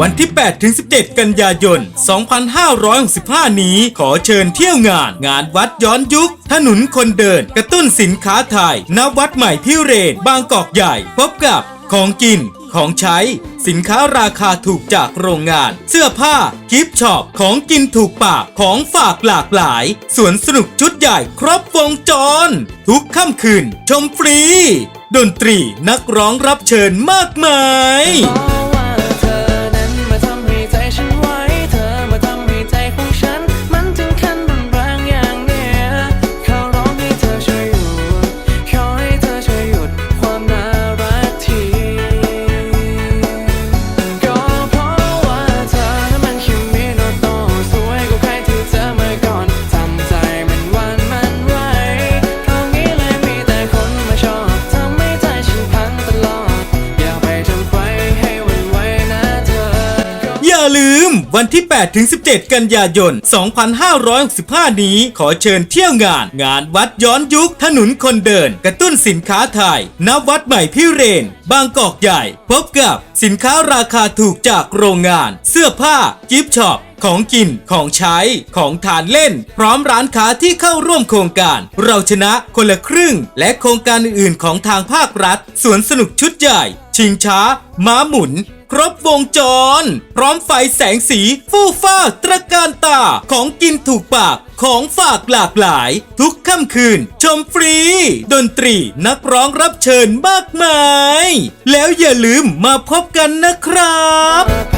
วันที่ 8 ถึง 17 กันยายน 2565 นี้ ขอเชิญเที่ยวงาน งานวัดย้อนยุค ถนนคนเดิน กระตุ้นสินค้าไทยณวัดใหม่พิเรน บางกอกใหญ่ พบกับของกิน ของใช้ สินค้าราคาถูกจากโรงงาน เสื้อผ้ากิฟช็อป ของกินถูกปาก ของฝากหลากหลาย สวนสนุกชุดใหญ่ครบวงจร ทุกค่ำคืน ชมฟรี ดนตรีนักร้องรับเชิญมากมาย อย่าลืมวันที่ 8 ถึง 17 กันยายน 2565 นี้ขอเชิญเที่ยวงาน งานวัดย้อนยุคถนนคนเดิน กระตุ้นสินค้าไทยณวัดใหม่พิเรน บางกอกใหญ่ พบกับสินค้าราคาถูกจากโรงงาน เสื้อผ้า กิฟต์ช็อป ของกิน ของใช้ ของทานเล่น พร้อมร้านค้าที่เข้าร่วมโครงการ เราชนะคนละครึ่ง และโครงการอื่นๆของทางภาครัฐ สวนสนุกชุดใหญ่ ชิงช้า ม้าหมุน ครบวงจร พร้อมไฟแสงสีฟู่ฟ้าตระการตา ของกินถูกปาก ของฝากหลากหลาย ทุกค่ำคืน ชมฟรี ดนตรีนักร้องรับเชิญมากมาย แล้วอย่าลืมมาพบกันนะครับ